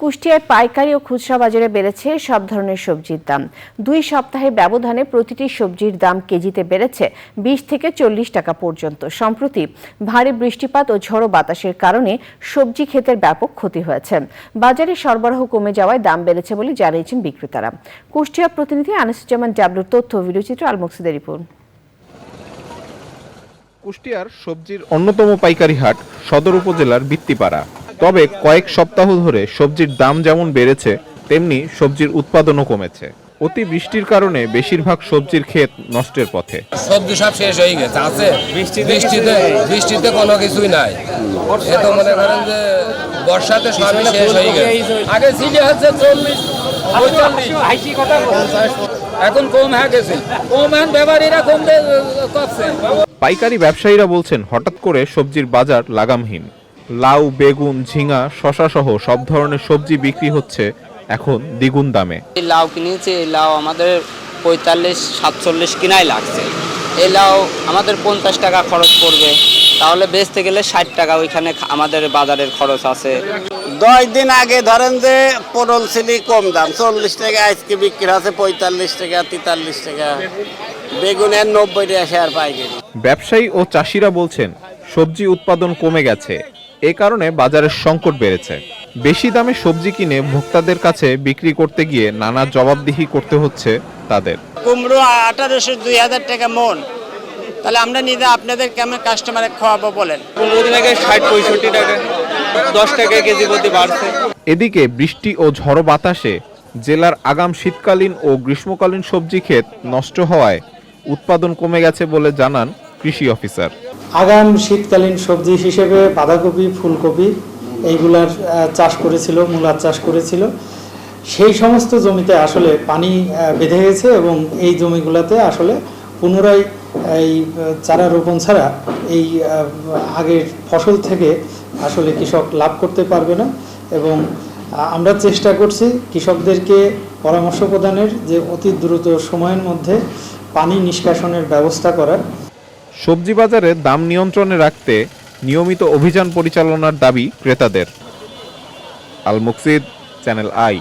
কুষ্টিয়ায় পাইকারি ও খুচরা বাজারে বেড়েছে সব ধরনের সবজির দাম। দুই সপ্তাহের ব্যবধানে প্রতিটি সবজির দাম কেজিতে বেড়েছে বিশ থেকে চল্লিশ টাকা পর্যন্ত। সম্প্রতি ভারী বৃষ্টিপাত ও ঝড়ো বাতাসের কারণে সবজি ক্ষেতের ব্যাপক ক্ষতি হয়েছে। বাজারে সরবরাহ কমে যাওয়ায় দাম বেড়েছে বলে জানিয়েছেন বিক্রেতারা। কুষ্টিয়া প্রতিনিধি আনিসুজ্জামান ডাবলুর তথ্য ভিডিওচিত্র আলমকসিদের রিপোর্ট। কুষ্টিয়ার সবজির অন্যতম পাইকারি হাট সদর উপজেলার বৃত্তিপাড়া তবে কয়েক সপ্তাহ ধরে সবজির দাম যেমন বেড়েছে তেমনি সবজির উৎপাদনও কমেছে। অতি বৃষ্টির কারণে বেশিরভাগ সবজির ক্ষেত নষ্টের পথে। সবজি সব শেষ হয়ে গেছে আছে? বৃষ্টিতে বৃষ্টিতে কোনো কিছুই নাই। এ তো মনে করেন যে বর্ষাতে সবই শেষ হয়ে গেছে। আগে ছিল হচ্ছে চল্লিশ এখন কম হয়ে গেছে। কম এখন ব্যাপারীরা কম করছে পাইকারি ব্যবসায়ীরা বলছেন হঠাৎ করে সবজির বাজার লাগামহীন। লাউ বেগুন ঝিঙা শশা সহ সব ধরনের সবজি বিক্রি হচ্ছে এখন দ্বিগুণ দামে। এই লাউ কিনেছি এই লাউ আমাদের পঁয়তাল্লিশ সাতচল্লিশ কিনাই লাগছে। এই লাউ আমাদের পঞ্চাশ টাকা খরচ পড়বে। তাহলে বেচতে গেলে ষাট টাকা ওইখানে আমাদের বাজারের খরচ আছে। দশ দিন আগে ধরেন যে পটল ছিলি কম দাম চল্লিশ টাকা আজকে বিক্রি আছে পঁয়তাল্লিশ টাকা তেতাল্লিশ টাকা। বেগুনের নব্বই টাকা শেয়ার পাইকারি। ব্যবসায়ী ও চাষিরা বলছেন সবজি উৎপাদন কমে গেছে। এ কারণে বাজারের সংকট বেড়েছে। বেশি দামে সবজি কিনে ভোক্তাদের কাছে বিক্রি করতে গিয়ে নানা জবাবদিহি করতে হচ্ছে তাদের। কুমড়ো আঠারোশো দুই হাজার টাকা মন। তাহলে আমরা নিজে আপনাদের কেমন কাস্টমারে খাওয়াবো বলেন? দিন আগে ষাট পঁয়ষট্টি টাকা দশ টাকা কেজি প্রতি বাড়ছে। এদিকে বৃষ্টি ও ঝড়ো বাতাসে জেলার আগাম শীতকালীন ও গ্রীষ্মকালীন সবজি ক্ষেত নষ্ট হওয়ায় উৎপাদন কমে গেছে বলে জানান কৃষি অফিসার। আগাম শীতকালীন সবজি হিসেবে বাঁধাকপি, ফুলকপি এইগুলার চাষ করেছিল, মূলার চাষ করেছিল। সেই সমস্ত জমিতে আসলে পানি বেঁধে গেছে এবং এই জমিগুলোতে আসলে পুনরায় এই চারা রোপণ ছাড়া এই আগের ফসল থেকে আসলে কৃষক লাভ করতে পারবে না এবং আমরা চেষ্টা করছি কৃষকদেরকে পরামর্শ প্রদানের যে অতি দ্রুত সময়ের মধ্যে পানি নিষ্কাশনের ব্যবস্থা করার। সবজি বাজারে দাম নিয়ন্ত্রণে রাখতে নিয়মিত অভিযান পরিচালনার দাবি ক্রেতাদের। Al Muksid channel I.